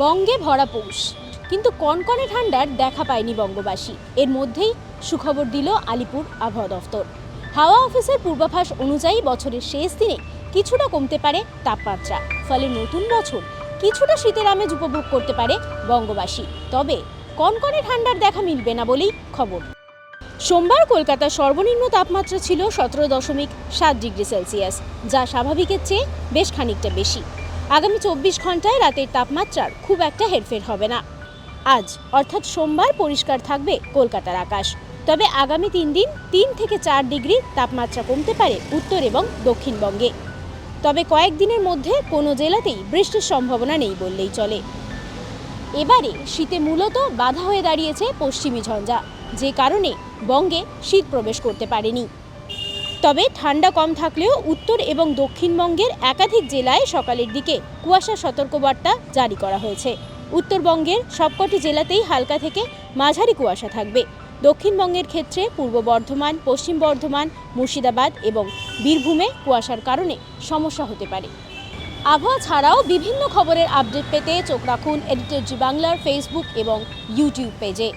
বঙ্গে ভরা পৌষ। কিন্তু কনকনে ঠান্ডার দেখা পায়নি বঙ্গবাসী। এর মধ্যেই সুখবর দিল আলিপুর আবহাওয়া দফতর। হাওয়া অফিসের পূর্বাভাস অনুযায়ী বছরের শেষ দিনে কিছুটা কমতে পারে তাপমাত্রা। ফলে নতুন বছর কিছুটা শীতের আমেজ উপভোগ করতে পারে বঙ্গবাসী। তবে কনকনে ঠান্ডার দেখা মিলবে না বলেই খবর। সোমবার কলকাতার সর্বনিম্ন তাপমাত্রা ছিল সতেরো দশমিক সাত ডিগ্রি সেলসিয়াস, যা স্বাভাবিকের চেয়ে বেশ খানিকটা বেশি। আগামী চব্বিশ ঘন্টায় রাতের তাপমাত্রার খুব একটা হেরফের হবে না। আজ, অর্থাৎ সোমবার, পরিষ্কার থাকবে কলকাতার আকাশ। তবে আগামী তিন দিন তিন থেকে চার ডিগ্রি তাপমাত্রা কমতে পারে উত্তর এবং দক্ষিণবঙ্গে। তবে কয়েকদিনের মধ্যে কোনো জেলাতেই বৃষ্টির সম্ভাবনা নেই বললেই চলে। এবারে শীতে মূলত বাধা হয়ে দাঁড়িয়েছে পশ্চিমী ঝঞ্ঝা, যে কারণে বঙ্গে শীত প্রবেশ করতে পারেনি। তবে ঠান্ডা কম থাকলেও উত্তর এবং দক্ষিণবঙ্গের একাধিক জেলায় সকালের দিকে কুয়াশা সতর্কবার্তা জারি করা হয়েছে। উত্তরবঙ্গের সবকটি জেলাতেই হালকা থেকে মাঝারি কুয়াশা থাকবে। দক্ষিণবঙ্গের ক্ষেত্রে পূর্ব বর্ধমান, পশ্চিম বর্ধমান, মুর্শিদাবাদ এবং বীরভূমে কুয়াশার কারণে সমস্যা হতে পারে। আবহাওয়া ছাড়াও বিভিন্ন খবরের আপডেট পেতে চোখ রাখুন এডিটর জি বাংলার ফেসবুক এবং ইউটিউব পেজে।